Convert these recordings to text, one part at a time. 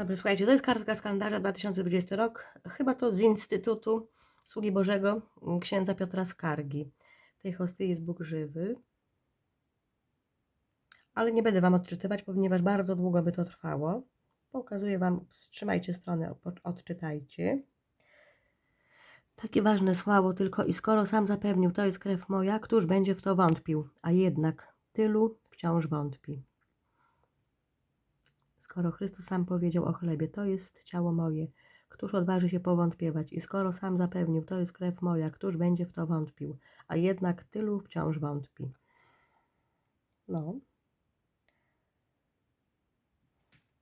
Dobrze, słuchajcie, to jest kartka z kalendarza 2020 rok. Chyba to z Instytutu Sługi Bożego m, księdza Piotra Skargi. W tej hostii jest Bóg żywy. Ale nie będę Wam odczytywać, ponieważ bardzo długo by to trwało. Pokazuję Wam, wstrzymajcie stronę, odczytajcie. Takie ważne słowo tylko i skoro sam zapewnił, to jest krew moja, któż będzie w to wątpił, a jednak tylu wciąż wątpi. Skoro Chrystus sam powiedział o chlebie, to jest ciało moje, któż odważy się powątpiewać? I skoro sam zapewnił, to jest krew moja, któż będzie w to wątpił? A jednak tylu wciąż wątpi. No.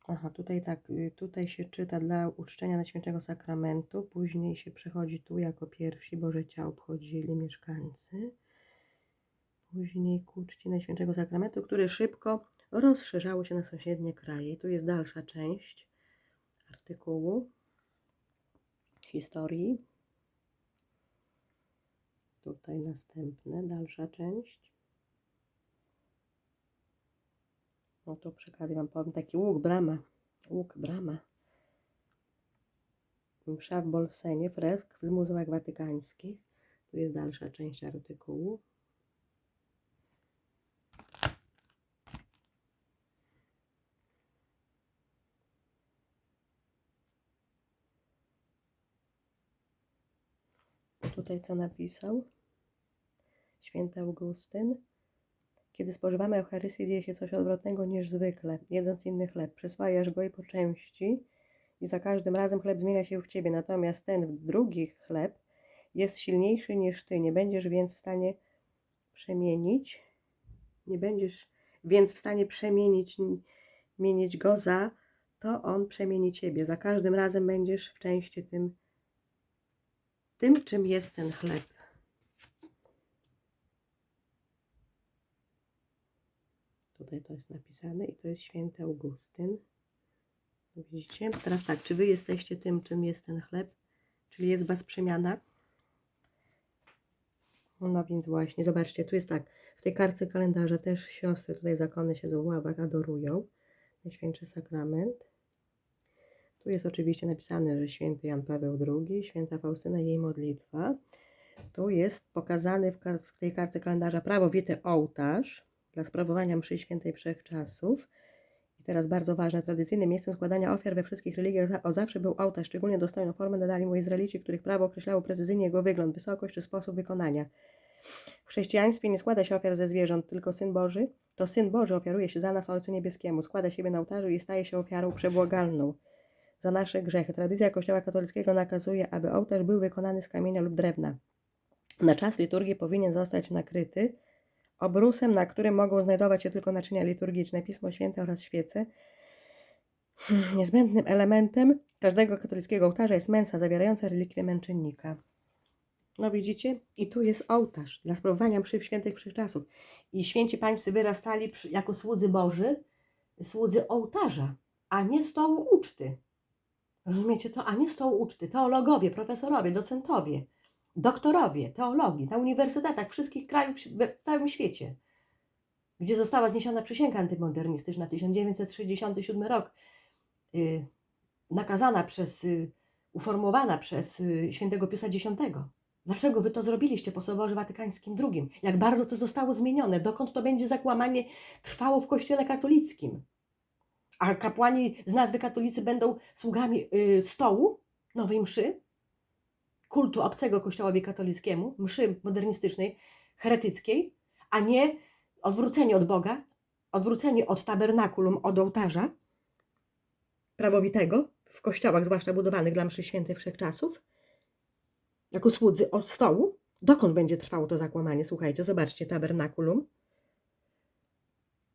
Aha, tutaj tak, y, tutaj się czyta dla uczczenia Najświętszego Sakramentu, później się przechodzi tu jako pierwsi Boże Ciało obchodzili mieszkańcy. Później ku czci Najświętszego Sakramentu, który szybko rozszerzało się na sąsiednie kraje. I tu jest dalsza część artykułu historii. Tutaj następne, dalsza część. No to przy okazji Wam powiem taki łuk brama. Łuk brama. Msza w Bolsenie, fresk w muzeach watykańskich. Tu jest dalsza część artykułu. Tutaj co napisał? Święty Augustyn. Kiedy spożywamy Eucharystię, dzieje się coś odwrotnego niż zwykle. Jedząc inny chleb, przyswajasz go i po części i za każdym razem chleb zmienia się w ciebie. Natomiast ten drugi chleb jest silniejszy niż ty. Nie będziesz więc w stanie przemienić, nie będziesz więc w stanie przemienić mienić go za, to on przemieni ciebie. Za każdym razem będziesz w części tym, tym czym jest ten chleb. Tutaj to jest napisane i to jest święty Augustyn. Widzicie? Teraz tak, czy wy jesteście tym, czym jest ten chleb? Czyli jest was przemiana? No więc właśnie, zobaczcie, tu jest tak, w tej kartce kalendarza też siostry, tutaj zakony się w ławach adorują, Najświętszy Sakrament. Tu jest oczywiście napisane, że święty Jan Paweł II, święta Faustyna jej modlitwa. Tu jest pokazany w, kar- w tej kartce kalendarza prawowity ołtarz dla sprawowania mszy świętej wszechczasów. I teraz bardzo ważne, tradycyjnym miejscem składania ofiar we wszystkich religiach od zawsze był ołtarz. Szczególnie dostojną formę nadali mu Izraelici, których prawo określało precyzyjnie jego wygląd, wysokość czy sposób wykonania. W chrześcijaństwie nie składa się ofiar ze zwierząt, tylko Syn Boży. To Syn Boży ofiaruje się za nas Ojcu Niebieskiemu, składa siebie na ołtarzu i staje się ofiarą przebłagalną za nasze grzechy. Tradycja Kościoła katolickiego nakazuje, aby ołtarz był wykonany z kamienia lub drewna. Na czas liturgii powinien zostać nakryty obrusem, na którym mogą znajdować się tylko naczynia liturgiczne, Pismo Święte oraz świece. Hmm, Niezbędnym elementem każdego katolickiego ołtarza jest mensa zawierająca relikwie męczennika. No widzicie? I tu jest ołtarz dla sprawowania mszy w świętych wszechczasów. I święci pańscy wyrastali jako słudzy Boży, słudzy ołtarza, a nie stołu uczty. Rozumiecie to? A nie stołu uczty. Teologowie, profesorowie, docentowie, doktorowie teologii na uniwersytetach wszystkich krajów w całym świecie, gdzie została zniesiona przysięga antymodernistyczna 1967 rok, y, nakazana przez, y, uformowana przez y, świętego Piusa X. Dlaczego wy to zrobiliście po Soborze Watykańskim II? Jak bardzo to zostało zmienione? Dokąd to będzie zakłamanie trwało w Kościele katolickim? A kapłani z nazwy katolicy będą sługami y, stołu nowej mszy, kultu obcego kościołowi katolickiemu, mszy modernistycznej, heretyckiej, a nie odwróceni od Boga, odwróceni od tabernakulum, od ołtarza prawowitego, w kościołach zwłaszcza budowanych dla mszy świętej wszechczasów, jako słudzy od stołu. Dokąd będzie trwało to zakłamanie? Słuchajcie, zobaczcie, tabernakulum,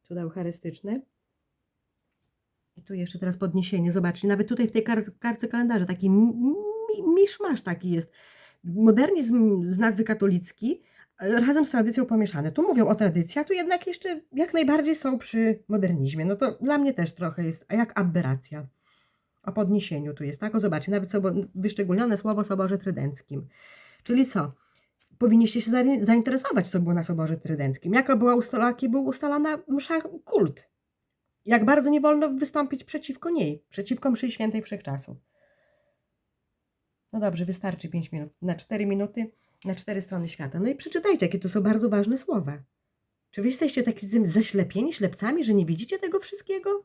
cuda eucharystyczne. Tu jeszcze teraz podniesienie, zobaczcie, nawet tutaj w tej kar kartce kalendarza taki mi mi- miszmasz taki jest. Modernizm z nazwy katolicki e, razem z tradycją pomieszane. Tu mówią o tradycji, a tu jednak jeszcze jak najbardziej są przy modernizmie. No to dla mnie też trochę jest jak aberracja. O podniesieniu tu jest, tak? O zobaczcie, nawet sobo, wyszczególnione słowo Soborze Trydenckim. Czyli co? Powinniście się zainteresować, co było na Soborze Trydenckim. Jaka była ustalana, jaki był ustalana msza kult Jak bardzo nie wolno wystąpić przeciwko niej, przeciwko mszy świętej wszechczasu. No dobrze, wystarczy 5 minut. Na 4 minuty, na 4 strony świata. No i przeczytajcie, jakie to są bardzo ważne słowa. Czy wy jesteście takim zaślepieni ślepcami, że nie widzicie tego wszystkiego?